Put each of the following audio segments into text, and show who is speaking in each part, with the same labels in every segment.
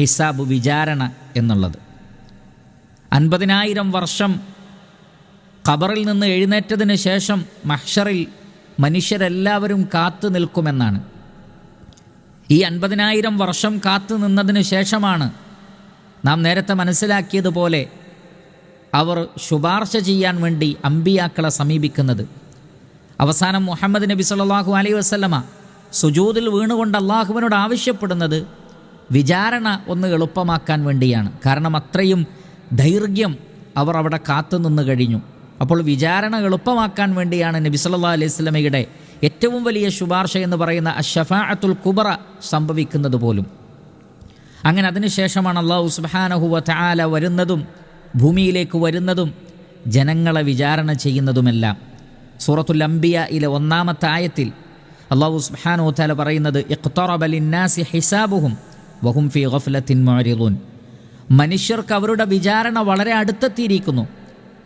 Speaker 1: ഹിസാബ് വിചാരണ എന്നുള്ളത്. അൻപതിനായിരം വർഷം ഖബറിൽ നിന്ന് എഴുന്നേറ്റതിന് ശേഷം മഹ്ഷറിൽ മനുഷ്യരെല്ലാവരും കാത്തു നിൽക്കുമെന്നാണ്. ഈ അൻപതിനായിരം വർഷം കാത്തു നിന്നതിന് ശേഷമാണ് നാം നേരത്തെ മനസ്സിലാക്കിയതുപോലെ അവർ ശുപാർശ ചെയ്യാൻ വേണ്ടി അമ്പിയാക്കളെ സമീപിക്കുന്നത്. അവസാനം മുഹമ്മദ് നബി സല്ലാഹു അലൈ വസ്ലമ സുജൂതിൽ വീണുകൊണ്ട് അള്ളാഹുവിനോട് ആവശ്യപ്പെടുന്നത് വിചാരണ ഒന്ന് എളുപ്പമാക്കാൻ വേണ്ടിയാണ്. കാരണം അത്രയും ദൈർഘ്യം അവർ അവിടെ കാത്തുനിന്ന് കഴിഞ്ഞു. അപ്പോൾ വിചാരണ എളുപ്പമാക്കാൻ വേണ്ടിയാണ് നബി സല്ലാ അലൈഹി സ്വലമയുടെ ഏറ്റവും വലിയ ശുപാർശ എന്ന് പറയുന്ന അഷഫാഅത്തുൽ കുബറ സംഭവിക്കുന്നത് പോലും. അങ്ങനെ അതിനുശേഷമാണ് അള്ളാഹു സുബാനഹുവ തആല വരുന്നതും ഭൂമിയിലേക്ക് വരുന്നതും ജനങ്ങളെ വിചാരണ ചെയ്യുന്നതുമെല്ലാം. സൂറത്തുൽ അംബിയ ഇലെ ഒന്നാമത്തെ ആയത്തിൽ അള്ളാഹു സുബാനഹു താല പറയുന്നത് ഇഖ്തറബ ലിന്നാസി ഹിസാബുഹും വഹും ഫി ഗഫലത്തിൻ മുഅരിദൂൻ. മനുഷ്യർക്ക് അവരുടെ വിചാരണ വളരെ അടുത്തെത്തിയിരിക്കുന്നു.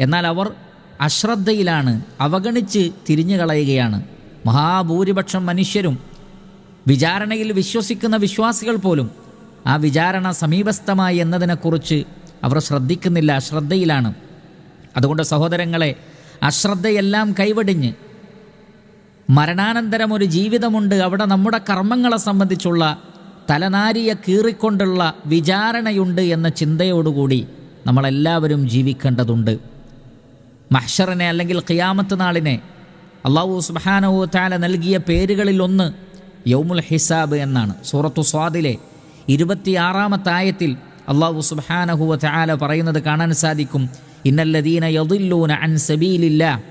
Speaker 1: എന്നാൽ അവർ അശ്രദ്ധയിലാണ് അവഗണിച്ച് തിരിഞ്ഞു കളയുകയാണ്. മഹാഭൂരിപക്ഷം മനുഷ്യരും വിചാരണയിൽ വിശ്വസിക്കുന്ന വിശ്വാസികൾ പോലും ആ വിചാരണ സമീപസ്ഥമായി എന്നതിനെക്കുറിച്ച് അവർ ശ്രദ്ധിക്കുന്നില്ല അശ്രദ്ധയിലാണ്. അതുകൊണ്ട് സഹോദരങ്ങളെ അശ്രദ്ധയെല്ലാം കൈവടിഞ്ഞ് മരണാനന്തരം ഒരു ജീവിതമുണ്ട്. അവിടെ നമ്മുടെ കർമ്മങ്ങളെ സംബന്ധിച്ചുള്ള തലനാരിയെ കീറിക്കൊണ്ടുള്ള വിചാരണയുണ്ട് എന്ന ചിന്തയോടുകൂടി നമ്മളെല്ലാവരും ജീവിക്കേണ്ടതുണ്ട്. മഹ്ഷറിനെ അല്ലെങ്കിൽ ഖിയാമത്ത് നാളിനെ അള്ളാഹു സുബാനഹു താല നൽകിയ പേരുകളിൽ ഒന്ന് യൗമുൽ ഹിസാബ് എന്നാണ്. സൂറത്തു സ്വാദിലെ ഇരുപത്തിയാറാമത്തായത്തിൽ അള്ളാഹു സുബാനഹു താല പറയുന്നത് കാണാൻ സാധിക്കും. ഇന്നല്ലദീന യദില്ലൂന അൻ സബീലില്ല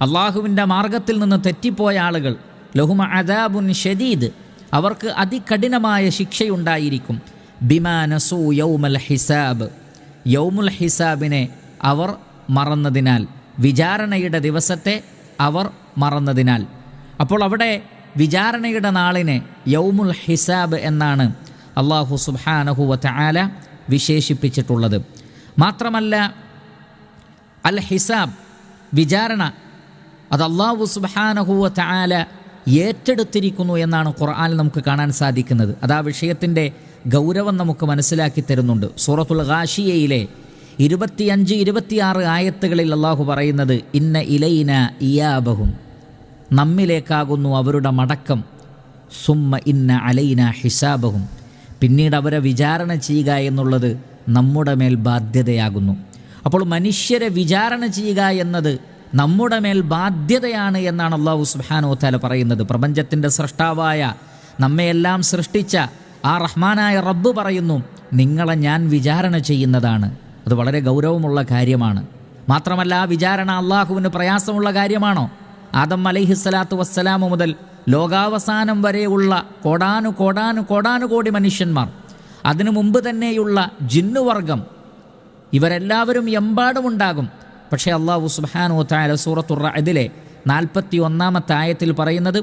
Speaker 1: അള്ളാഹുവിന്റെ മാർഗത്തിൽ നിന്ന് തെറ്റിപ്പോയ ആളുകൾ ലഹുമ അദാബുൻ ഷദീദ് അവർക്ക് അതികഠിനമായ ശിക്ഷയുണ്ടായിരിക്കും. ബിമാനസു യൗമൽ ഹിസാബ്. യൗമുൽ ഹിസാബിനെ അവർ മറന്നതിനാൽ വിചാരണയുടെ ദിവസത്തെ അവർ മറന്നതിനാൽ. അപ്പോൾ അവിടെ വിചാരണയുടെ നാളിനെ യൗമുൽ ഹിസാബ് എന്നാണ് അള്ളാഹു സുബാനഹുവ ആല വിശേഷിപ്പിച്ചിട്ടുള്ളത്. മാത്രമല്ല അൽ ഹിസാബ് വിചാരണ അത് അള്ളാഹു സുബാനഹുവ ആല ഏറ്റെടുത്തിരിക്കുന്നു എന്നാണ് ഖുർആാനിൽ നമുക്ക് കാണാൻ സാധിക്കുന്നത്. അത് ആ വിഷയത്തിന്റെ ഗൗരവം നമുക്ക് മനസ്സിലാക്കി തരുന്നുണ്ട്. സൂറത്തുൽ ഖാഷിയയിലെ ഇരുപത്തിയഞ്ച് ഇരുപത്തിയാറ് ആയത്തുകളിൽ അള്ളാഹു പറയുന്നത് ഇന്ന ഇലൈന ഇയാബഹും. നമ്മിലേക്കാകുന്നു അവരുടെ മടക്കം. സുമ്മ ഇന്ന അലൈന ഹിസാബഹും. പിന്നീട് അവരെ വിചാരണ ചെയ്യുക എന്നുള്ളത് നമ്മുടെ മേൽ ബാധ്യതയാകുന്നു. അപ്പോൾ മനുഷ്യരെ വിചാരണ ചെയ്യുക എന്നത് നമ്മുടെ മേൽ ബാധ്യതയാണ് എന്നാണ് അള്ളാഹു സുബാനോ താല പറയുന്നത്. പ്രപഞ്ചത്തിന്റെ സൃഷ്ടാവായ നമ്മയെല്ലാം സൃഷ്ടിച്ച ആ റഹ്മാനായ റബ്ബ് പറയുന്നു നിങ്ങളെ ഞാൻ വിചാരണ ചെയ്യുന്നതാണ്. അത് വളരെ ഗൗരവമുള്ള കാര്യമാണ്. മാത്രമല്ല ആ വിചാരണ അള്ളാഹുവിന് പ്രയാസമുള്ള കാര്യമാണോ? ആദം അലൈഹിസ്സലാത്തു വസ്സലാമു മുതൽ ലോകാവസാനം വരെയുള്ള കോടാനു കോടാനു കോടാനുകോടി മനുഷ്യന്മാർ അതിനു മുമ്പ് തന്നെയുള്ള ജിന്നുവർഗം ഇവരെല്ലാവരും എമ്പാടുമുണ്ടാകും. പക്ഷേ അള്ളാഹു സുബാനു താല സൂറത്തുറ ഇതിലെ നാൽപ്പത്തി ഒന്നാമത്തെ ആയത്തിൽ പറയുന്നത്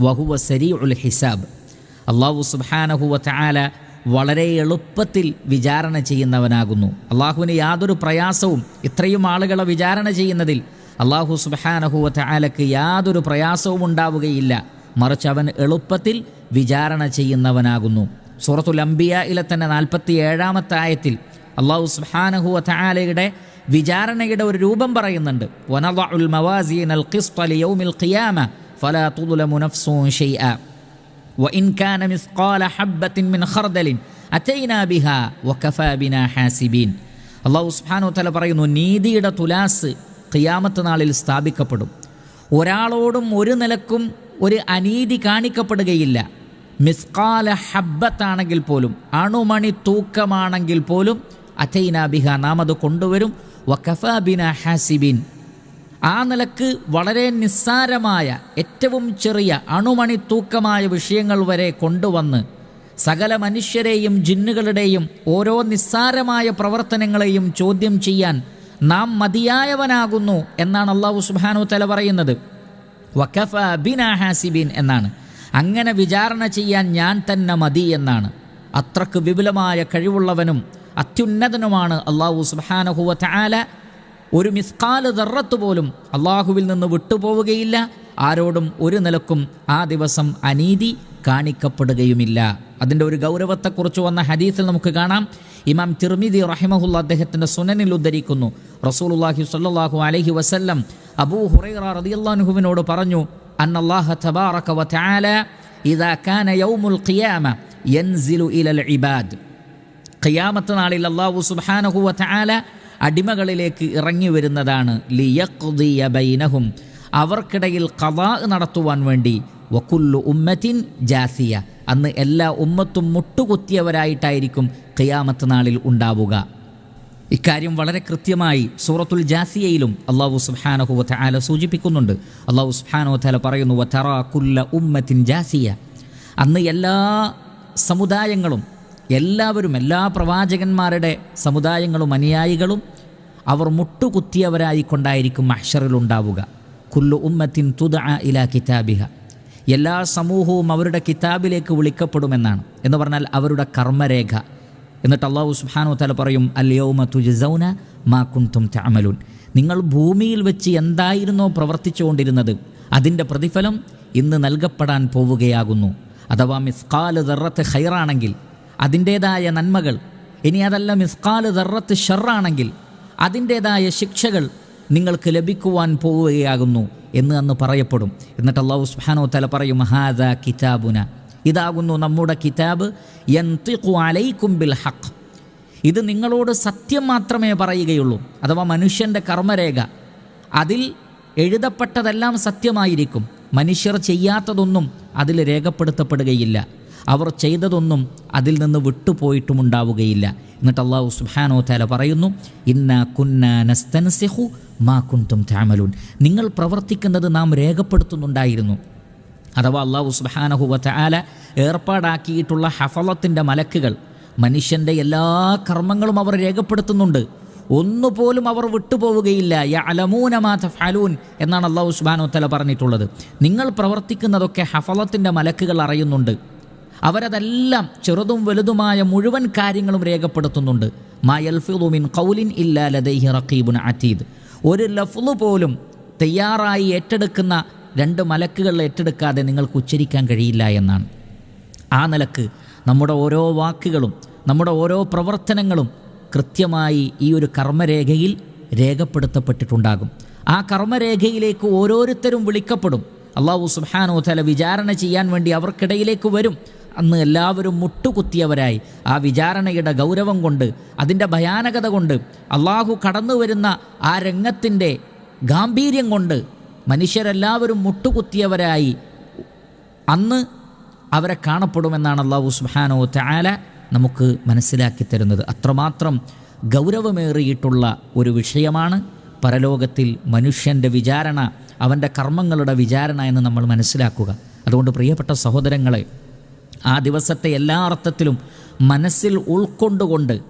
Speaker 1: വഹുവ സരി ഉൽ ഹിസാബ് അള്ളാഹു സുബാനഹുവ താല വളരെ എളുപ്പത്തിൽ വിചാരണ ചെയ്യുന്നവനാകുന്നു. അള്ളാഹുവിന് യാതൊരു പ്രയാസവും ഇത്രയും ആളുകളെ വിചാരണ ചെയ്യുന്നതിൽ അള്ളാഹു സുബാനഹുവ താലക്ക് യാതൊരു പ്രയാസവും ഉണ്ടാവുകയില്ല. മറിച്ച് അവൻ എളുപ്പത്തിൽ വിചാരണ ചെയ്യുന്നവനാകുന്നു. സൂറത്തുൽ അംബിയ ഇല തന്നെ നാൽപ്പത്തി ഏഴാമത്തെ ആയത്തിൽ അള്ളാഹു സുബാനഹുവ താലയുടെ വിചാരണയുടെ ഒരു രൂപം പറയുന്നുണ്ട്. അള്ളാഹു തല പറയുന്നു നീതിയുടെ തുലാസ് ഖിയാമത്ത് നാളിൽ സ്ഥാപിക്കപ്പെടും. ഒരാളോടും ഒരു നിലക്കും ഒരു അനീതി കാണിക്കപ്പെടുകയില്ല. മിസ്കാല ഹബ്ബത്താണെങ്കിൽ പോലും അണുമണി തൂക്കമാണെങ്കിൽ പോലും അച്ചൈനാബിഹ നാം അത് കൊണ്ടുവരും. വഖഫ ബിന ഹാസിബിൻ. ആ നിലയ്ക്ക് വളരെ നിസ്സാരമായ ഏറ്റവും ചെറിയ അണുമണി തൂക്കമായ വിഷയങ്ങൾ വരെ കൊണ്ടുവന്ന് സകല മനുഷ്യരെയും ജിന്നുകളുടെയും ഓരോ നിസ്സാരമായ പ്രവർത്തനങ്ങളെയും ചോദ്യം ചെയ്യാൻ നാം മതിയായവനാകുന്നു എന്നാണ് അള്ളാഹു സുബാനു തല പറയുന്നത്. വഖഫ ബിൻ ഹാസിബിൻ എന്നാണ്. അങ്ങനെ വിചാരണ ചെയ്യാൻ ഞാൻ തന്നെ മതി എന്നാണ്. അത്രയ്ക്ക് വിപുലമായ കഴിവുള്ളവനും അത്യുന്നതനുമാണ് അള്ളാഹു സുബാനഹുവ ആല ഒരു മിസ്കാൽ ദറത്ത് പോലും അള്ളാഹുവിൽ നിന്ന് വിട്ടുപോവുകയില്ല. ആരോടും ഒരു നിലക്കും ആ ദിവസം അനീതി കാണിക്കപ്പെടുകയുമില്ല. അതിന്റെ ഒരു ഗൗരവത്തെക്കുറിച്ച് വന്ന ഹദീസിൽ നമുക്ക് കാണാം. ഇമാം തിർമിദി റഹിമഹുല്ല അദ്ദേഹത്തിന്റെ സുനനിൽ ഉദ്ധരിക്കുന്നു. റസൂലുല്ലാഹി സ്വല്ലല്ലാഹു അലൈഹി വസല്ലം അബൂ ഹുറൈറ പറഞ്ഞു അന്നല്ലാഹ ഇദാ കാന യൗമുൽ ഖിയാമ ഇലൽ ഇബാദ്. ഖിയാമത്ത് നാളിൽ അള്ളാഹു സുബ്ഹാനഹു വ തആല അടിമകളിലേക്ക് ഇറങ്ങി വരുന്നതാണ്. ലിയഖ്ദിയ ബൈനഹും. അവർക്കിടയിൽ കവാ നടത്തുവാൻ വേണ്ടി. വക്കുല്ലു ഉമ്മത്തിൻ ജാസിയ. അന്ന് എല്ലാ ഉമ്മത്തും മുട്ടുകുത്തിയവരായിട്ടായിരിക്കും ഖിയാമത്ത് നാളിൽ ഉണ്ടാവുക. ഇക്കാര്യം വളരെ കൃത്യമായി സൂറത്തുൽ ജാസിയയിലും അള്ളാഹു സുബ്ഹാനഹു വ തആല സൂചിപ്പിക്കുന്നുണ്ട്. അള്ളാഹു സുബ്ഹാനഹു വ തആല പറയുന്നു വതറ കുല്ല ഉമ്മത്തിൻ ജാസിയ. അന്ന് എല്ലാ സമുദായങ്ങളും എല്ലാവരും എല്ലാ പ്രവാചകന്മാരുടെ സമുദായങ്ങളും അനുയായികളും അവർ മുട്ടുകുത്തിയവരായിക്കൊണ്ടായിരിക്കും മഹ്ഷറിലുണ്ടാവുക കുല്ലു ഉമ്മത്തിൻ തുദ ഇല കിതാബിഹ. എല്ലാ സമൂഹവും അവരുടെ കിതാബിലേക്ക് വിളിക്കപ്പെടുമെന്നാണ്. എന്ന് പറഞ്ഞാൽ അവരുടെ കർമ്മരേഖ. എന്നിട്ട് അള്ളാഹു സുഹാനു തല പറയും അല്ലയോമ തുജസൗന മാ കുന്തും തഅമലൂൻ. നിങ്ങൾ ഭൂമിയിൽ വെച്ച് എന്തായിരുന്നോ പ്രവർത്തിച്ചുകൊണ്ടിരുന്നത് അതിന്റെ പ്രതിഫലം ഇന്ന് നൽകപ്പെടാൻ പോവുകയാകുന്നു. അഥവാ മിസ്കാൽ ദറത്ത് ഹൈറാണെങ്കിൽ അതിന്റേതായ നന്മകൾ. ഇനി അതല്ല മിസ്കാൽ ദർറത്ത് ഷെറാണെങ്കിൽ അതിന്റേതായ ശിക്ഷകൾ നിങ്ങൾക്ക് ലഭിക്കുവാൻ പോവുകയാകുന്നു എന്ന് അന്ന് പറയപ്പെടും. എന്നിട്ട് അള്ളാഹു സുഹാനോ തല പറയും മഹാദ കിതാബുന. ഇതാകുന്നു നമ്മുടെ കിതാബ് യന്തിഖു അലൈക്കും ബിൽ ഹഖ്. ഇത് നിങ്ങളോട് സത്യം മാത്രമേ പറയുകയുള്ളൂ. അഥവാ മനുഷ്യന്റെ കർമ്മരേഖ. അതിൽ എഴുതപ്പെട്ടതെല്ലാം സത്യമായിരിക്കും. മനുഷ്യർ ചെയ്യാത്തതൊന്നും അതിൽ രേഖപ്പെടുത്തപ്പെടുകയില്ല. അവർ ചെയ്തതൊന്നും അതിൽ നിന്ന് വിട്ടുപോയിട്ടുമുണ്ടാവുകയില്ല എന്നിട്ട് അള്ളാഹു സുബാനോ താല പറയുന്നു ഇന്ന കുന്ന നസ്തൻസിഹു മാ കുന്തും താമലൂൻ നിങ്ങൾ പ്രവർത്തിക്കുന്നത് നാം രേഖപ്പെടുത്തുന്നുണ്ടായിരുന്നു. അഥവാ അള്ളാഹു സുബ്ഹാനഹു വ ഏർപ്പാടാക്കിയിട്ടുള്ള ഹഫളത്തിന്റെ മലക്കുകൾ മനുഷ്യന്റെ എല്ലാ കർമ്മങ്ങളും അവർ രേഖപ്പെടുത്തുന്നുണ്ട്. ഒന്നുപോലും അവർ വിട്ടുപോവുകയില്ല. യ യഅലമൂന ഫലൂൻ എന്നാണ് അള്ളാഹു സുബാനോ തല പറഞ്ഞിട്ടുള്ളത്. നിങ്ങൾ പ്രവർത്തിക്കുന്നതൊക്കെ ഹഫളത്തിന്റെ മലക്കുകൾ അറിയുന്നുണ്ട്. അവരതെല്ലാം ചെറുതും വലുതുമായ മുഴുവൻ കാര്യങ്ങളും രേഖപ്പെടുത്തുന്നുണ്ട്. മായൽഫിലുമിൻ കൗലിൻ ഇല്ലാ ലദൈഹി റഖീബുൻ അതീദ് ഒരു ലഫ്ലു പോലും തയ്യാറായി ഏറ്റെടുക്കുന്ന രണ്ട് മലക്കുകൾ ഏറ്റെടുക്കാതെ നിങ്ങൾക്ക് ഉച്ചരിക്കാൻ കഴിയില്ല എന്നാണ്. ആ നിലയ്ക്ക് നമ്മുടെ ഓരോ വാക്കുകളും നമ്മുടെ ഓരോ പ്രവർത്തനങ്ങളും കൃത്യമായി ഈ ഒരു കർമ്മരേഖയിൽ രേഖപ്പെടുത്തപ്പെട്ടിട്ടുണ്ടാകും. ആ കർമ്മരേഖയിലേക്ക് ഓരോരുത്തരും വിളിക്കപ്പെടും. അള്ളാഹു സുബാനോ തല വിചാരണ ചെയ്യാൻ വേണ്ടി അവർക്കിടയിലേക്ക് വരും. അന്ന് എല്ലാവരും മുട്ടുകുത്തിയവരായി. ആ വിചാരണയുടെ ഗൗരവം കൊണ്ട് അതിന്റെ ഭയാനകത കൊണ്ട് അള്ളാഹു കടന്നു വരുന്ന ആ രംഗത്തിന്റെ ഗാംഭീര്യം കൊണ്ട് മനുഷ്യരെല്ലാവരും മുട്ടുകുത്തിയവരായി. അന്ന് അവരെ കാണപ്പെടുമെന്നാണ് അള്ളാഹു സുഹാനോ തആല നമുക്ക് മനസ്സിലാക്കി തരുന്നത്. അത്രമാത്രം ഗൗരവമേറിയിട്ടുള്ള ഒരു വിഷയമാണ് പരലോകത്തിൽ മനുഷ്യന്റെ വിചാരണ അവന്റെ കർമ്മങ്ങളുടെ വിചാരണ എന്ന് നമ്മൾ മനസ്സിലാക്കുക. അതുകൊണ്ട് പ്രിയപ്പെട്ട സഹോദരങ്ങളെ ആ ദിവസത്തെ എല്ലാ അർത്ഥത്തിലും മനസ്സിൽ ഉൾക്കൊണ്ടുകൊണ്ട്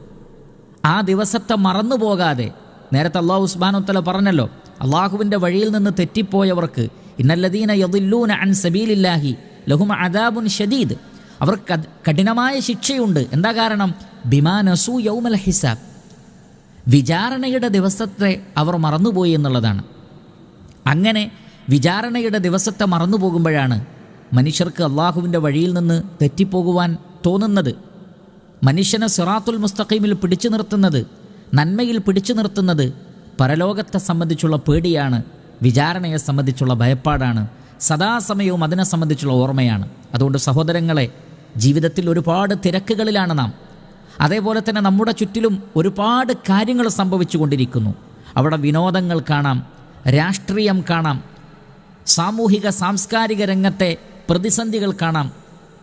Speaker 1: ആ ദിവസത്തെ മറന്നു പോകാതെ നേരത്തെ അള്ളാഹു ഉസ്മാനുത്തല പറഞ്ഞല്ലോ അള്ളാഹുവിന്റെ വഴിയിൽ നിന്ന് തെറ്റിപ്പോയവർക്ക് ഇന്നല്ലദീന യദില്ലൂന അൻ സബീലില്ലാഹി ലഹും അദാബുൻ ഷദീദ് അവർക്ക് കഠിനമായ ശിക്ഷയുണ്ട്. എന്താ കാരണം? ബിമാനസു യൗമൽ ഹിസാബ്. വിചാരണയുടെ ദിവസത്തെ അവർ മറന്നുപോയി എന്നുള്ളതാണ്. അങ്ങനെ വിചാരണയുടെ ദിവസത്തെ മറന്നു പോകുമ്പോഴാണ് മനുഷ്യർക്ക് അള്ളാഹുവിന്റെ വഴിയിൽ നിന്ന് തെറ്റിപ്പോകുവാൻ തോന്നുന്നത്. മനുഷ്യനെ സിറാത്തുൽ മുസ്തഖീമിൽ പിടിച്ചു നിർത്തുന്നത് നന്മയിൽ പിടിച്ചു നിർത്തുന്നത് പരലോകത്തെ സംബന്ധിച്ചുള്ള പേടിയാണ് വിചാരണയെ സംബന്ധിച്ചുള്ള ഭയപ്പാടാണ് സദാസമയവും അതിനെ സംബന്ധിച്ചുള്ള ഓർമ്മയാണ്. അതുകൊണ്ട് സഹോദരങ്ങളെ ജീവിതത്തിൽ ഒരുപാട് തിരക്കുകളിലാണ് നാം. അതേപോലെ തന്നെ നമ്മുടെ ചുറ്റിലും ഒരുപാട് കാര്യങ്ങൾ സംഭവിച്ചു കൊണ്ടിരിക്കുന്നു. അവിടെ വിനോദങ്ങൾ കാണാം രാഷ്ട്രീയം കാണാം സാമൂഹിക സാംസ്കാരിക രംഗത്തെ പ്രതിസന്ധികൾ കാണാം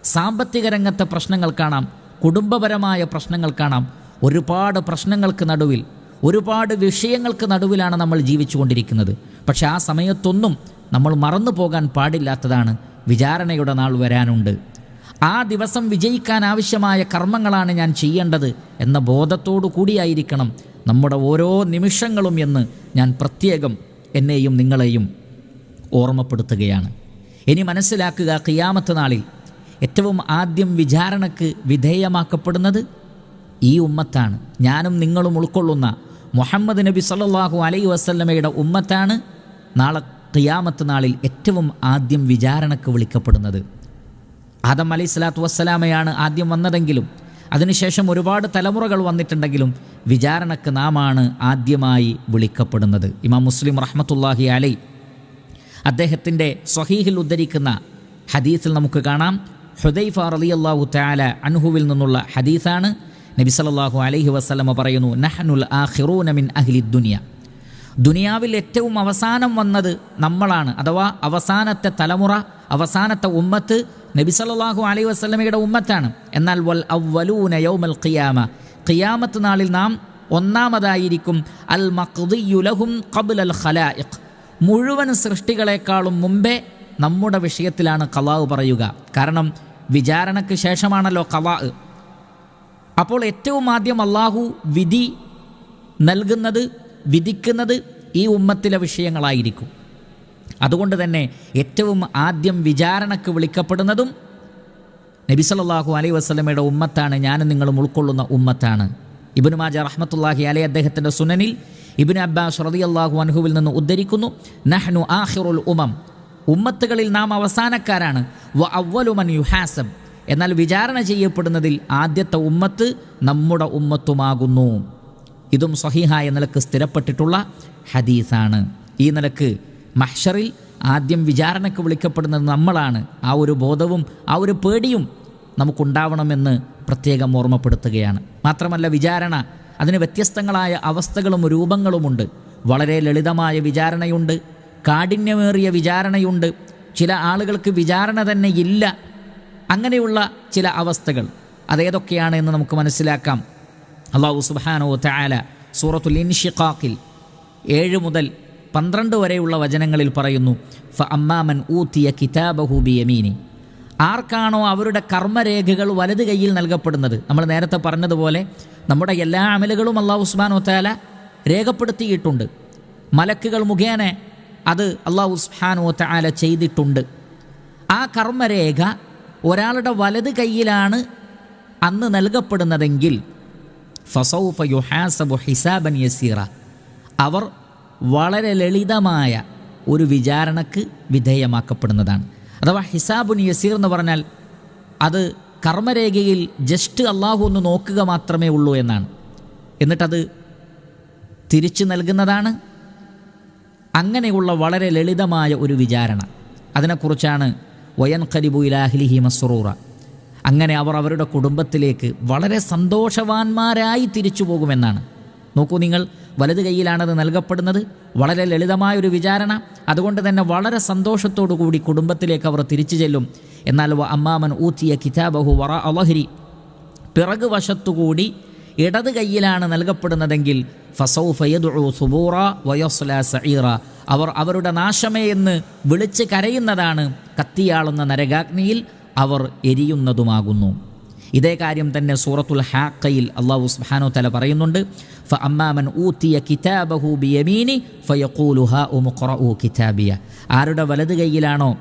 Speaker 1: സാമ്പത്തിക രംഗത്തെ പ്രശ്നങ്ങൾ കാണാം കുടുംബപരമായ പ്രശ്നങ്ങൾ കാണാം. ഒരുപാട് പ്രശ്നങ്ങൾക്ക് നടുവിൽ ഒരുപാട് വിഷയങ്ങൾക്ക് നടുവിലാണ് നമ്മൾ ജീവിച്ചുകൊണ്ടിരിക്കുന്നത്. പക്ഷെ ആ സമയത്തൊന്നും നമ്മൾ മറന്നു പോകാൻ പാടില്ലാത്തതാണ് വിചാരണയുടെ നാൾ വരാനുണ്ട്. ആ ദിവസം വിജയിക്കാൻ ആവശ്യമായ കർമ്മങ്ങളാണ് ഞാൻ ചെയ്യേണ്ടത് എന്ന ബോധത്തോടു കൂടിയായിരിക്കണം നമ്മുടെ ഓരോ നിമിഷങ്ങളും എന്ന് ഞാൻ പ്രത്യേകം എന്നെയും നിങ്ങളെയും ഓർമ്മപ്പെടുത്തുകയാണ്. ഇനി മനസ്സിലാക്കുക ഖിയാമത്ത് നാളിൽ ഏറ്റവും ആദ്യം വിചാരണക്ക് വിധേയമാക്കപ്പെടുന്നത് ഈ ഉമ്മത്താണ്. ഞാനും നിങ്ങളും ഉൾക്കൊള്ളുന്ന മുഹമ്മദ് നബി സല്ലാഹു അലൈ വസല്ലമയുടെ ഉമ്മത്താണ് നാളെ ഖിയാമത്ത് നാളിൽ ഏറ്റവും ആദ്യം വിചാരണക്ക് വിളിക്കപ്പെടുന്നത്. ആദം അലൈഹി സ്വലാത്തു വസ്സലാമയാണ് ആദ്യം വന്നതെങ്കിലും അതിനുശേഷം ഒരുപാട് തലമുറകൾ വന്നിട്ടുണ്ടെങ്കിലും വിചാരണക്ക് നാമാണ് ആദ്യമായി വിളിക്കപ്പെടുന്നത്. ഇമാം മുസ്ലിം റഹ്മത്തുല്ലാഹി അലൈ അദ്ദേഹത്തിന്റെ സ്വഹീഹിൽ ഉദ്ധരിക്കുന്ന ഹദീസിൽ നമുക്ക് കാണാം. ഹുദൈഫ റളിയല്ലാഹു താല അൻഹുവിൽ നിന്നുള്ള ഹദീസാണ്. നബി സല്ലല്ലാഹു അലൈഹി വസ്ലമ പറയുന്നു നഹ്നുൽ ആഖിറൂന മിൻ അഹ്ലി ദുനിയ. ദുനിയാവിൽ ഏറ്റവും അവസാനം വന്നത് നമ്മളാണ്. അഥവാ അവസാനത്തെ തലമുറ അവസാനത്തെ ഉമ്മത്ത് നബി സല്ലല്ലാഹു അലൈഹി വസ്ലമയുടെ ഉമ്മത്താണ്. എന്നാൽ വൽ അവലൂന യൗമൽ ഖിയാമ. ഖിയാമത്ത് നാളിൽ നാം ഒന്നാമതായിരിക്കും അൽ മഖ്ദിയുലഹും ലഹും ഖബ്ല അൽ ഖലായിഖ്. മുഴുവൻ സൃഷ്ടികളെക്കാളും മുമ്പേ നമ്മുടെ വിഷയത്തിലാണ് കലാവ് പറയുക. കാരണം വിചാരണയ്ക്ക് ശേഷമാണല്ലോ കലാ അപ്പോൾ ഏറ്റവും ആദ്യം അള്ളാഹു വിധി നൽകുന്നത് വിധിക്കുന്നത് ഈ ഉമ്മത്തിലെ വിഷയങ്ങളായിരിക്കും. അതുകൊണ്ട് തന്നെ ഏറ്റവും ആദ്യം വിചാരണക്ക് വിളിക്കപ്പെടുന്നതും നബി അലൈ വസ്ലമയുടെ ഉമ്മത്താണ് ഞാനും നിങ്ങളും ഉൾക്കൊള്ളുന്ന ഉമ്മത്താണ്. ഇബ്നു മാജ റഹ്മത്തുള്ളാഹി അലൈ അദ്ദേഹത്തിന്റെ സുനനിൽ ഇബ്നു അബ്ബാസ് റളിയല്ലാഹു അൻഹുവിൽ നിന്ന് ഉദ്ധരിക്കുന്നു നഹ്നു ആഹിറുൽ ഉമം. ഉമ്മത്തുകളിൽ നാം അവസാനക്കാരാണ്. വ അവ്വലുമൻ യുഹാസബ്. എന്നാൽ വിചാരണ ചെയ്യപ്പെടുന്നതിൽ ആദ്യത്തെ ഉമ്മത്ത് നമ്മുടെ ഉമ്മത്തുമാകുന്നു. ഇതും സഹിഹായ നിലയ്ക്ക് സ്ഥിരപ്പെട്ടിട്ടുള്ള ഹദീസാണ്. ഈ നിലയ്ക്ക് മഹ്ഷറിൽ ആദ്യം വിചാരണയ്ക്ക് വിളിക്കപ്പെടുന്നത് നമ്മളാണ്. ആ ഒരു ബോധവും ആ ഒരു പേടിയും നമുക്കുണ്ടാവണമെന്ന് പ്രത്യേകം ഓർമ്മപ്പെടുത്തുകയാണ്. മാത്രമല്ല വിചാരണ അതിന് വ്യത്യസ്തങ്ങളായ അവസ്ഥകളും രൂപങ്ങളുമുണ്ട്. വളരെ ലളിതമായ വിചാരണയുണ്ട്. കാഠിന്യമേറിയ വിചാരണയുണ്ട്. ചില ആളുകൾക്ക് വിചാരണ തന്നെ ഇല്ല. അങ്ങനെയുള്ള ചില അവസ്ഥകൾ. അതേതൊക്കെയാണ് എന്ന് നമുക്ക് മനസ്സിലാക്കാം. അള്ളാഹു സുബാനോ തആല സൂറത്തുൽ ഇൻഷിഖാഖിൽ ഏഴ് മുതൽ പന്ത്രണ്ട് വരെയുള്ള വചനങ്ങളിൽ പറയുന്നു ഫ അമ്മാമൻ ഊത്തിയ കിതാബഹു ബിയമീനി ആർക്കാണോ അവരുടെ കർമ്മരേഖകൾ വലത് കൈയിൽ നൽകപ്പെടുന്നത്? നമ്മൾ നേരത്തെ പറഞ്ഞതുപോലെ നമ്മുടെ എല്ലാ അമലുകളും അള്ളാഹു ഉസ്മാൻ തആല രേഖപ്പെടുത്തിയിട്ടുണ്ട്. മലക്കുകൾ മുഖേന അത് അള്ളാഹു ഉസ്മാൻ തആല ചെയ്തിട്ടുണ്ട്. ആ കർമ്മരേഖ ഒരാളുടെ വലത് കൈയിലാണ് അന്ന് നൽകപ്പെടുന്നതെങ്കിൽ ഫസൗഫ യുഹാസബു ഹിസാബൻ യസീറ അവർ വളരെ ലളിതമായ ഒരു വിചാരണക്ക് വിധേയമാക്കപ്പെടുന്നതാണ്. അഥവാ ഹിസാബുൻ യസീർ എന്ന് പറഞ്ഞാൽ അത് കർമ്മരേഖയിൽ ജസ്റ്റ് അള്ളാഹു ഒന്ന് നോക്കുക മാത്രമേ ഉള്ളൂ എന്നാണ്. എന്നിട്ടത് തിരിച്ചു നൽകുന്നതാണ്. അങ്ങനെയുള്ള വളരെ ലളിതമായ ഒരു വിചാരണ. അതിനെക്കുറിച്ചാണ് വയൻ ഖലിബു ഇലാഹ്ലിഹി മസ്റൂറ. അങ്ങനെ അവർ അവരുടെ കുടുംബത്തിലേക്ക് വളരെ സന്തോഷവാന്മാരായി തിരിച്ചു പോകുമെന്നാണ്. നോക്കൂ നിങ്ങൾ വലത് കൈയിലാണത് നൽകപ്പെടുന്നത്. വളരെ ലളിതമായൊരു വിചാരണ. അതുകൊണ്ട് തന്നെ വളരെ സന്തോഷത്തോടു കൂടി കുടുംബത്തിലേക്ക് അവർ തിരിച്ചു ചെല്ലും. എന്നാൽ അമ്മാമൻ ഊത്തിയ കിതാബഹു വറ അലഹരി പിറകു വശത്തുകൂടി ഇടത് കൈയിലാണ് നൽകപ്പെടുന്നതെങ്കിൽ സുബൂറ വയോസ്ല സഈറ. അവർ അവരുടെ നാശമേ എന്ന് വിളിച്ച് കരയുന്നതാണ് കത്തിയാളുന്ന നരകാഗ്നിയിൽ അവർ എരിയുന്നതുമാകുന്നു. ഇതേ കാര്യം തന്നെ സൂറത്തുൽ ഹാക്കയിൽ അള്ളാഹു സുബ്ഹാനഹു തല പറയുന്നുണ്ട്. ഫ അമ്മാമൻ ഊത്തിയ കിതാബഹു ബിയമീനി ഫയഖൂലു ഹാ കിതാബിയ. ആരുടെ വലത് കൈയിലാണോ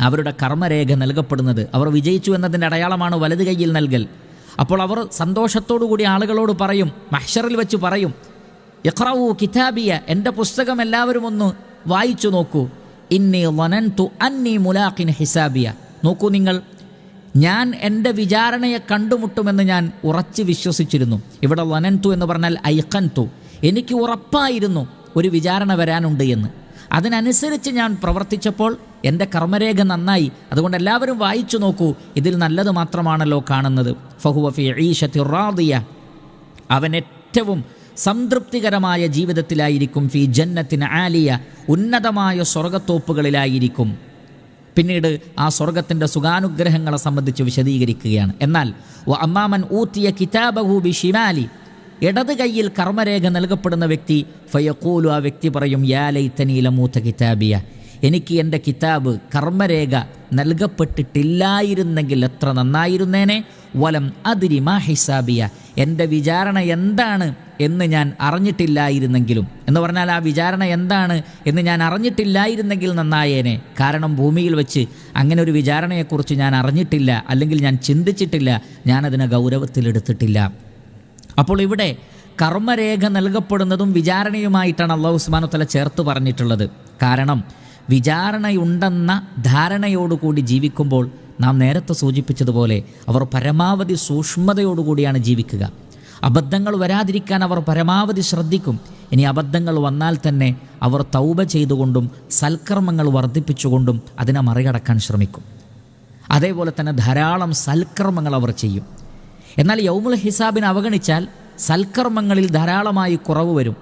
Speaker 1: അവരുടെ കർമ്മരേഖ നൽകപ്പെടുന്നത് അവർ വിജയിച്ചു എന്നതിന്റെ അടയാളമാണ് വലത് കൈയിൽ നൽകൽ. അപ്പോൾ അവർ സന്തോഷത്തോടു കൂടി ആളുകളോട് പറയും മഹ്ഷറിൽ വെച്ച് പറയും ഇഖ്റവു കിതാബിയ എന്റെ പുസ്തകം എല്ലാവരും ഒന്ന് വായിച്ചു നോക്കൂ. ഇന്നി വനൻ തു അന്നി മുലാഖിൻ ഹിസാബിയ. നോക്കൂ നിങ്ങൾ ഞാൻ എന്റെ വിചാരണയെ കണ്ടുമുട്ടുമെന്ന് ഞാൻ ഉറച്ച് വിശ്വസിച്ചിരുന്നു. ഇവിടെ വനൻതു എന്ന് പറഞ്ഞാൽ ഐക്കൻതു എനിക്ക് ഉറപ്പായിരുന്നു ഒരു വിചാരണ വരാനുണ്ട് എന്ന്. അതിനനുസരിച്ച് ഞാൻ പ്രവർത്തിച്ചപ്പോൾ എന്റെ കർമ്മരേഖ നന്നായി. അതുകൊണ്ട് എല്ലാവരും വായിച്ചു നോക്കൂ ഇതിൽ നല്ലത് മാത്രമാണല്ലോ കാണുന്നത്. ഫഹുവ ഈഷത്തി റാദിയ. അവൻ ഏറ്റവും സംതൃപ്തികരമായ ജീവിതത്തിലായിരിക്കും ഫി ജന്നത്തിന് ആലിയ ഉന്നതമായ സ്വർഗത്തോപ്പുകളിലായിരിക്കും പിന്നീട് ആ സ്വർഗത്തിന്റെ സുഖാനുഗ്രഹങ്ങളെ സംബന്ധിച്ച് വിശദീകരിക്കുകയാണ്. എന്നാൽ വ അമ്മാമൻ ഊത്തിയ കിതാബഹു ബി ഷിമാലി ഇടത് കൈയിൽ കർമ്മരേഖ നൽകപ്പെടുന്ന വ്യക്തി ഫയക്കൂലു ആ വ്യക്തി പറയും യാ ലൈത്തനീല മൂത്ത കിതാബിയ എനിക്ക് എന്റെ കിതാബ് കർമ്മരേഖ നൽകപ്പെട്ടിട്ടില്ലായിരുന്നെങ്കിൽ എത്ര നന്നായിരുന്നേനെ? വലം അതിരി മാ ഹിസാബിയ എന്റെ വിചാരണ എന്താണ് എന്ന് ഞാൻ അറിഞ്ഞിട്ടില്ലായിരുന്നെങ്കിലും. എന്ന് പറഞ്ഞാൽ ആ വിചാരണ എന്താണ് എന്ന് ഞാൻ അറിഞ്ഞിട്ടില്ലായിരുന്നെങ്കിൽ നന്നായേനെ. കാരണം ഭൂമിയിൽ വെച്ച് അങ്ങനെ ഒരു വിചാരണയെക്കുറിച്ച് ഞാൻ അറിഞ്ഞിട്ടില്ല അല്ലെങ്കിൽ ഞാൻ ചിന്തിച്ചിട്ടില്ല ഞാനതിനെ ഗൗരവത്തിലെടുത്തിട്ടില്ല. അപ്പോൾ ഇവിടെ കർമ്മരേഖ നൽകപ്പെടുന്നതും വിചാരണയുമായിട്ടാണ് അള്ളാഹു ഉസ്മാനുത്തല ചേർത്ത് പറഞ്ഞിട്ടുള്ളത്. കാരണം വിചാരണയുണ്ടെന്ന ധാരണയോടുകൂടി ജീവിക്കുമ്പോൾ നാം നേരത്തെ സൂചിപ്പിച്ചതുപോലെ അവർ പരമാവധി സൂക്ഷ്മതയോടുകൂടിയാണ് ജീവിക്കുക. അബദ്ധങ്ങൾ വരാതിരിക്കാൻ അവർ പരമാവധി ശ്രദ്ധിക്കും. ഇനി അബദ്ധങ്ങൾ വന്നാൽ തന്നെ അവർ തൗബ ചെയ്തുകൊണ്ടും സൽക്കർമ്മങ്ങൾ വർദ്ധിപ്പിച്ചുകൊണ്ടും അതിനെ മറികടക്കാൻ ശ്രമിക്കും. അതേപോലെ തന്നെ ധാരാളം സൽക്കർമ്മങ്ങൾ അവർ ചെയ്യും. എന്നാൽ യൗമുൽ ഹിസാബിനെ അവഗണിച്ചാൽ സൽക്കർമ്മങ്ങളിൽ ധാരാളമായി കുറവ് വരും.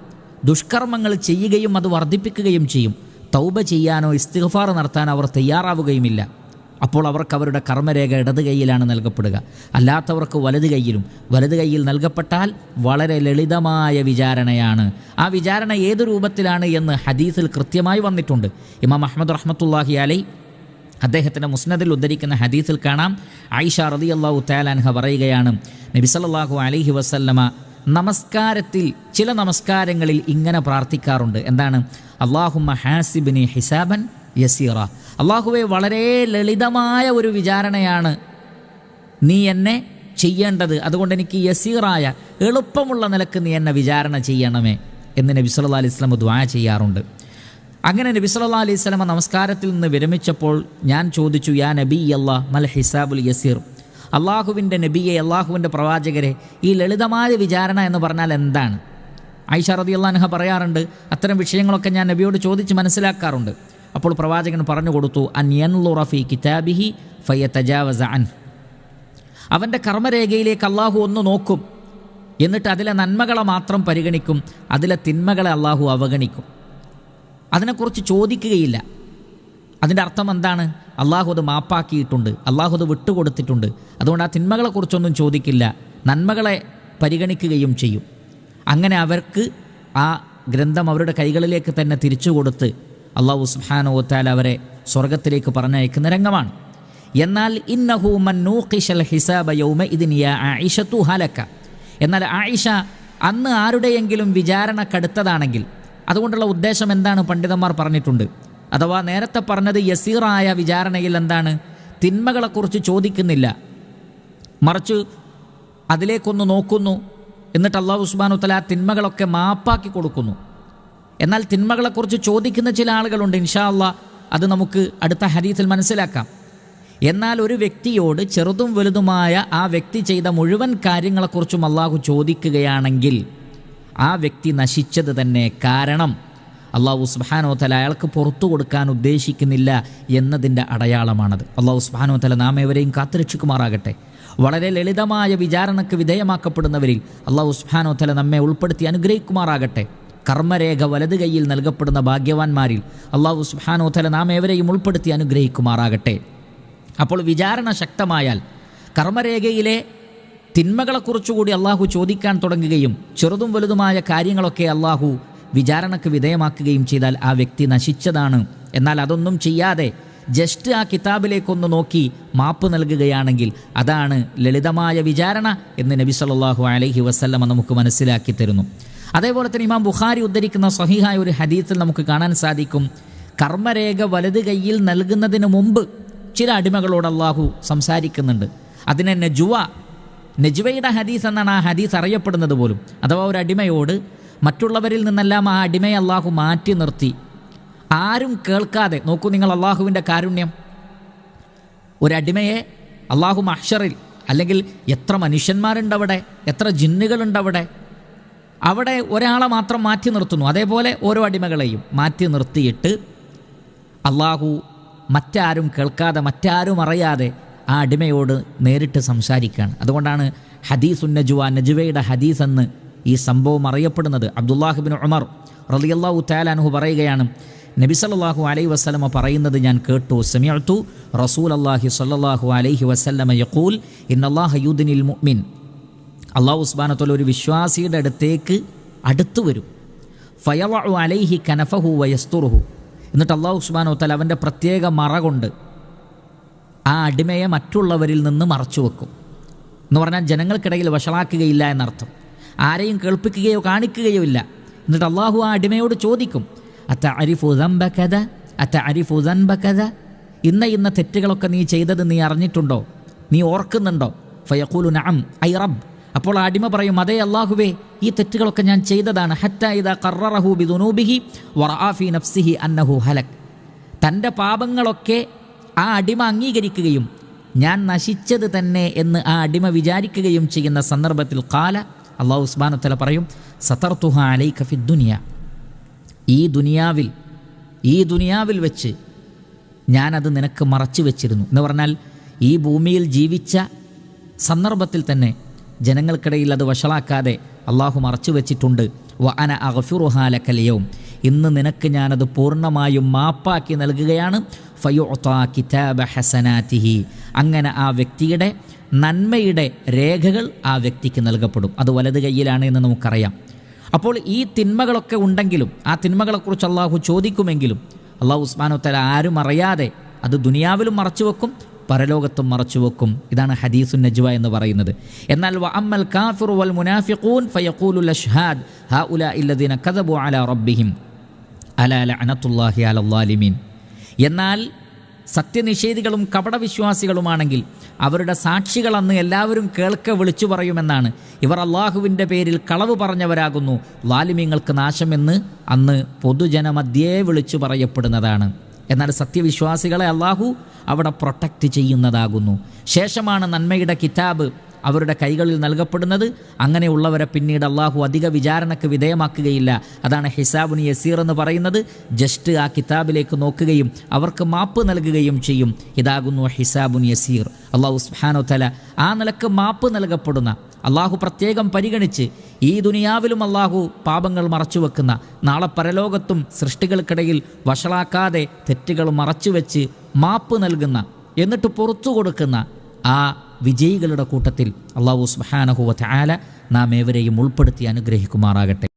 Speaker 1: ദുഷ്കർമ്മങ്ങൾ ചെയ്യുകയും അത് വർദ്ധിപ്പിക്കുകയും ചെയ്യും. തൗബ ചെയ്യാനോ ഇസ്തിഗ്ഫാർ നടത്താനോ അവർ തയ്യാറാവുകയുമില്ല. അപ്പോൾ അവർക്ക് അവരുടെ കർമ്മരേഖ ഇടത് കൈയിലാണ് നൽകപ്പെടുക. അല്ലാത്തവർക്ക് വലത് കൈയിലും. വലത് കൈയിൽ നൽകപ്പെട്ടാൽ വളരെ ലളിതമായ വിചാരണയാണ്. ആ വിചാരണ ഏത് രൂപത്തിലാണ് എന്ന് ഹദീസിൽ കൃത്യമായി വന്നിട്ടുണ്ട്. ഇമാം അഹമ്മദ് റഹ്മത്തുല്ലാഹി അലൈ അദ്ദേഹത്തിന്റെ മുസ്നദിൽ ഉദ്ധരിക്കുന്ന ഹദീസിൽ കാണാം. ആയിഷ റതി അള്ളാഹു തേലാൻഹ പറയുകയാണ് നബിസല്ലാഹു അലൈഹി വസല്ലമ നമസ്കാരത്തിൽ ചില നമസ്കാരങ്ങളിൽ ഇങ്ങനെ പ്രാർത്ഥിക്കാറുണ്ട്. എന്താണ്? അള്ളാഹുമ്മ ഹാസിബിനി ഹിസാബൻ യസീറ. അള്ളാഹുവെ വളരെ ലളിതമായ ഒരു വിചാരണയാണ് നീ എന്നെ ചെയ്യേണ്ടത്. അതുകൊണ്ട് എനിക്ക് യസീറായ എളുപ്പമുള്ള നിലയ്ക്ക് നീ എന്നെ വിചാരണ ചെയ്യണമേ എന്ന് നബി സല്ലാ അലൈഹി സ്വലം ദ്വാ ചെയ്യാറുണ്ട്. അങ്ങനെ നബി സല്ലാ അലൈഹി സ്വലമ നമസ്കാരത്തിൽ നിന്ന് വിരമിച്ചപ്പോൾ ഞാൻ ചോദിച്ചു യാ നബി അല്ലാ മൽ ഹിസാബുൽ യസീർ? അള്ളാഹുവിന്റെ നബിയെ അള്ളാഹുവിന്റെ പ്രവാചകരെ ഈ ലളിതമായ വിചാരണ എന്ന് പറഞ്ഞാൽ എന്താണ്? ഐഷ റതി അള്ളാൻഹ പറയാറുണ്ട് അത്തരം വിഷയങ്ങളൊക്കെ ഞാൻ നബിയോട് ചോദിച്ച് മനസ്സിലാക്കാറുണ്ട്. അപ്പോൾ പ്രവാചകൻ പറഞ്ഞു കൊടുത്തു അൻ യൻലുറഫി കിതാബിഹി ഫയ്യ തജാവസ അൻ. അവന്റെ കർമ്മരേഖയിലേക്ക് അള്ളാഹു ഒന്ന് നോക്കും എന്നിട്ട് അതിലെ നന്മകളെ മാത്രം പരിഗണിക്കും അതിലെ തിന്മകളെ അള്ളാഹു അവഗണിക്കും. അതിനെക്കുറിച്ച് ചോദിക്കുകയില്ല. അതിന്റെ അർത്ഥം എന്താണ്? അള്ളാഹു അത് മാപ്പാക്കിയിട്ടുണ്ട് അള്ളാഹു അത് വിട്ടുകൊടുത്തിട്ടുണ്ട്. അതുകൊണ്ട് ആ തിന്മകളെക്കുറിച്ചൊന്നും ചോദിക്കില്ല നന്മകളെ പരിഗണിക്കുകയും ചെയ്യും. അങ്ങനെ അവർക്ക് ആ ഗ്രന്ഥം അവരുടെ കൈകളിലേക്ക് തന്നെ തിരിച്ചു കൊടുത്ത് അള്ളാഹു സുഹാനോത്താൽ അവരെ സ്വർഗത്തിലേക്ക് പറഞ്ഞയക്കുന്ന രംഗമാണ്. എന്നാൽ ഹലക്ക. എന്നാൽ ആയിഷ അന്ന് ആരുടെയെങ്കിലും വിചാരണ കടുത്തതാണെങ്കിൽ അതുകൊണ്ടുള്ള ഉദ്ദേശം എന്താണ് പണ്ഡിതന്മാർ പറഞ്ഞിട്ടുണ്ട്? അഥവാ നേരത്തെ പറഞ്ഞത് യസീറായ വിചാരണയിൽ എന്താണ്? തിന്മകളെക്കുറിച്ച് ചോദിക്കുന്നില്ല. മറിച്ച് അതിലേക്കൊന്ന് നോക്കുന്നു. എന്നിട്ട് അള്ളാഹു ഉസ്മാനുത്തല തല ആ തിന്മകളൊക്കെ മാപ്പാക്കി കൊടുക്കുന്നു. എന്നാൽ തിന്മകളെക്കുറിച്ച് ചോദിക്കുന്ന ചില ആളുകളുണ്ട് ഇൻഷാ അള്ളാ അത് നമുക്ക് അടുത്ത ഹരീത്തിൽ മനസ്സിലാക്കാം. എന്നാൽ ഒരു വ്യക്തിയോട് ചെറുതും വലുതുമായ ആ വ്യക്തി ചെയ്ത മുഴുവൻ കാര്യങ്ങളെക്കുറിച്ചും അള്ളാഹു ചോദിക്കുകയാണെങ്കിൽ ആ വ്യക്തി നശിച്ചത് തന്നെ കാരണം അള്ളാഹു സുബാനോ തല അയാൾക്ക് പുറത്തു കൊടുക്കാൻ ഉദ്ദേശിക്കുന്നില്ല എന്നതിന്റെ അടയാളമാണത്. അള്ളാഹു സുബാനോ തല നാം എവരെയും കാത്തുരക്ഷിക്കുമാറാകട്ടെ. വളരെ ലളിതമായ വിചാരണക്ക് വിധേയമാക്കപ്പെടുന്നവരിൽ അള്ളാഹു സുബാനോ തല നമ്മെ ഉൾപ്പെടുത്തി അനുഗ്രഹിക്കുമാറാകട്ടെ. കർമ്മരേഖ വലത് കൈയിൽ നൽകപ്പെടുന്ന ഭാഗ്യവാന്മാരിൽ അള്ളാഹു സുഹാനോത്തല തല നാം ഏവരെയും ഉൾപ്പെടുത്തി അനുഗ്രഹിക്കുമാറാകട്ടെ. അപ്പോൾ വിചാരണ ശക്തമായാൽ കർമ്മരേഖയിലെ തിന്മകളെക്കുറിച്ചുകൂടി അള്ളാഹു ചോദിക്കാൻ തുടങ്ങുകയും ചെറുതും വലുതുമായ കാര്യങ്ങളൊക്കെ അള്ളാഹു വിചാരണക്ക് വിധേയമാക്കുകയും ചെയ്താൽ ആ വ്യക്തി നശിച്ചതാണ്. എന്നാൽ അതൊന്നും ചെയ്യാതെ ജസ്റ്റ് ആ കിതാബിലേക്കൊന്ന് നോക്കി മാപ്പ് നൽകുകയാണെങ്കിൽ അതാണ് ലളിതമായ വിചാരണ എന്ന് നബി സല്ലല്ലാഹു അലൈഹി വസ്ല്ലമ നമുക്ക് മനസ്സിലാക്കി തരുന്നു. അതേപോലെ തന്നെ ഇമാം ബുഖാരി ഉദ്ധരിക്കുന്ന സഹിഹായ ഒരു ഹദീത്തിൽ നമുക്ക് കാണാൻ സാധിക്കും. കർമ്മരേഖ വലത് കൈയിൽ നൽകുന്നതിന് മുമ്പ് ചില അടിമകളോട് അള്ളാഹു സംസാരിക്കുന്നുണ്ട്. അതിനെ നജുവ നജുവയുടെ ഹദീസ് എന്നാണ് ആ ഹദീസ് അറിയപ്പെടുന്നത് പോലും. അഥവാ ഒരു അടിമയോട് മറ്റുള്ളവരിൽ നിന്നെല്ലാം ആ അടിമയെ അള്ളാഹു മാറ്റി നിർത്തി. ആരും കേൾക്കാതെ നോക്കൂ നിങ്ങൾ അള്ളാഹുവിന്റെ കാരുണ്യം. ഒരടിമയെ അള്ളാഹു മഹ്ഷറിൽ അല്ലെങ്കിൽ എത്ര മനുഷ്യന്മാരുണ്ടവിടെ എത്ര ജിന്നുകളുണ്ട് അവിടെ ഒരാളെ മാത്രം മാറ്റി നിർത്തുന്നു. അതേപോലെ ഓരോ അടിമകളെയും മാറ്റി നിർത്തിയിട്ട് അള്ളാഹു മറ്റാരും കേൾക്കാതെ മറ്റാരും അറിയാതെ ആ അടിമയോട് നേരിട്ട് സംസാരിക്കുകയാണ്. അതുകൊണ്ടാണ് ഹദീസ് ഉന്നജുവ നജുവയുടെ ഹദീസ് എന്ന് ഈ സംഭവം അറിയപ്പെടുന്നത്. അബ്ദുല്ലാഹിബിൻ ഉമർ റളിയല്ലാഹു തയാലാനുഹു പറയുകയാണ് നബി സല്ലല്ലാഹു അലൈഹി വസ്ലമ പറയുന്നത് ഞാൻ കേട്ടു. സമിഅത്തു റസൂൽ അള്ളാഹി സല്ലാഹു അലൈഹി വസ്ലമ യക്കൂൽ ഇന്നല്ലാഹ യുദ്നിൽ മുഅ്മിൻ. അള്ളാഹു ഉസ്ബാനത്തോല ഒരു വിശ്വാസിയുടെ അടുത്തേക്ക് അടുത്തു വരും. ഫയവു അലൈഹി കനഫഹു വയസ്തുറുഹു എന്നിട്ട് അള്ളാഹു ഉസ്ബാനോ തല അവന്റെ പ്രത്യേക മറ കൊണ്ട് ആ അടിമയെ മറ്റുള്ളവരിൽ നിന്ന് മറച്ചു വെക്കും. എന്ന് പറഞ്ഞാൽ ജനങ്ങൾക്കിടയിൽ വഷളാക്കുകയില്ല എന്നർത്ഥം. ആരെയും കേൾപ്പിക്കുകയോ കാണിക്കുകയോ ഇല്ല. എന്നിട്ട് അള്ളാഹു ആ അടിമയോട് ചോദിക്കും അത്ത അരിഫു കഥ? അത്ത അരിഫു കഥ? ഇന്ന ഇന്ന തെറ്റുകളൊക്കെ നീ ചെയ്തത് നീ അറിഞ്ഞിട്ടുണ്ടോ? നീ ഓർക്കുന്നുണ്ടോ? ഫയഖൂലു നഅം ഐ റബ്ബ് അപ്പോൾ അടിമ പറയും അതേ അള്ളാഹുവേ ഈ തെറ്റുകളൊക്കെ ഞാൻ ചെയ്തതാണ്. വറാഫി നഫ്സിഹി അന്നഹു ഹലക്. തന്റെ പാപങ്ങളൊക്കെ ആ അടിമ അംഗീകരിക്കുകയും ഞാൻ നശിച്ചത് തന്നെ എന്ന് ആ അടിമ വിചാരിക്കുകയും ചെയ്യുന്ന സന്ദർഭത്തിൽ കാല അള്ളാഹു ഉസ്മാനത്തല പറയും സതർത്തുഹ അലൈക ഫി ദുനിയ. ഈ ദുനിയാവിൽ ഈ ദുനിയാവിൽ വെച്ച് ഞാനത് നിനക്ക് മറച്ചു വെച്ചിരുന്നു. എന്ന് പറഞ്ഞാൽ ഈ ഭൂമിയിൽ ജീവിച്ച സന്ദർഭത്തിൽ തന്നെ ജനങ്ങൾക്കിടയിൽ അത് വഷളാക്കാതെ അള്ളാഹു മറച്ചു വെച്ചിട്ടുണ്ട്. വ അന അഗഫിറുഹാല ഇന്ന് നിനക്ക് ഞാനത് പൂർണമായും മാപ്പാക്കി നൽകുകയാണ്. ഫയുഅത്താ കിതാബ ഹസനാതിഹി. അങ്ങനെ ആ വ്യക്തിയുടെ നന്മയുടെ രേഖകൾ ആ വ്യക്തിക്ക് നൽകപ്പെടും. അത് വലത് കൈയിലാണ് എന്ന് നമുക്കറിയാം. അപ്പോൾ ഈ തിന്മകളൊക്കെ ഉണ്ടെങ്കിലും ആ തിന്മകളെക്കുറിച്ച് അള്ളാഹു ചോദിക്കുമെങ്കിലും അള്ളാഹു ഉസ്മാനോത്തല തല ആരും അറിയാതെ അത് ദുനിയാവിലും മറച്ചു വെക്കും പരലോകത്തും മറച്ചു വെക്കും. ഇതാണ് ഹദീസു നജ്വ എന്ന് പറയുന്നത്. എന്നാൽ വ അമ്മൽ കാഫിറു വൽ മുനാഫിഖൂൻ ഫയഖൂലുൽ അഷ്ഹാദ് ഹാഉല ഇല്ലദീന കദബു അലാ റബ്ബിഹിം അലാ ലഅനത്തുല്ലാഹി എന്നാൽ സത്യനിഷേധികളും കപടവിശ്വാസികളുമാണെങ്കിൽ അവരുടെ സാക്ഷികൾ അന്ന് എല്ലാവരും കേൾക്കെ വിളിച്ചു പറയുമെന്നാണ്. ഇവർ അള്ളാഹുവിന്റെ പേരിൽ കളവ് പറഞ്ഞവരാകുന്നു. ലാലിമ്യങ്ങൾക്ക് നാശമെന്ന് അന്ന് പൊതുജനമധ്യേ വിളിച്ചു പറയപ്പെടുന്നതാണ്. എന്നാൽ സത്യവിശ്വാസികളെ അള്ളാഹു അവിടെ പ്രൊട്ടക്റ്റ് ചെയ്യുന്നതാകുന്നു. ശേഷമാണ് നന്മയുടെ കിതാബ് അവരുടെ കൈകളിൽ നൽകപ്പെടുന്നത്. അങ്ങനെയുള്ളവരെ പിന്നീട് അള്ളാഹു അധിക വിചാരണക്ക് വിധേയമാക്കുകയില്ല. അതാണ് ഹിസാബുൻ യസീർ എന്ന് പറയുന്നത്. ജസ്റ്റ് ആ കിതാബിലേക്ക് നോക്കുകയും അവർക്ക് മാപ്പ് നൽകുകയും ചെയ്യും. ഇതാകുന്നു ഹിസാബുൻ യസീർ. അള്ളാഹു സുഹാനോ തല ആ നിലയ്ക്ക് മാപ്പ് നൽകപ്പെടുന്ന അള്ളാഹു പ്രത്യേകം പരിഗണിച്ച് ഈ ദുനിയാവിലും അള്ളാഹു പാപങ്ങൾ മറച്ചുവെക്കുന്ന നാളെ പരലോകത്തും സൃഷ്ടികൾക്കിടയിൽ വഷളാക്കാതെ തെറ്റുകൾ മറച്ചുവെച്ച് മാപ്പ് നൽകുന്ന എന്നിട്ട് പുറത്തു കൊടുക്കുന്ന ആ വിജയികളുടെ കൂട്ടത്തിൽ അള്ളാഹു സുബാനഹുവ ആല നാം ഏവരെയും ഉൾപ്പെടുത്തി അനുഗ്രഹിക്കുമാറാകട്ടെ.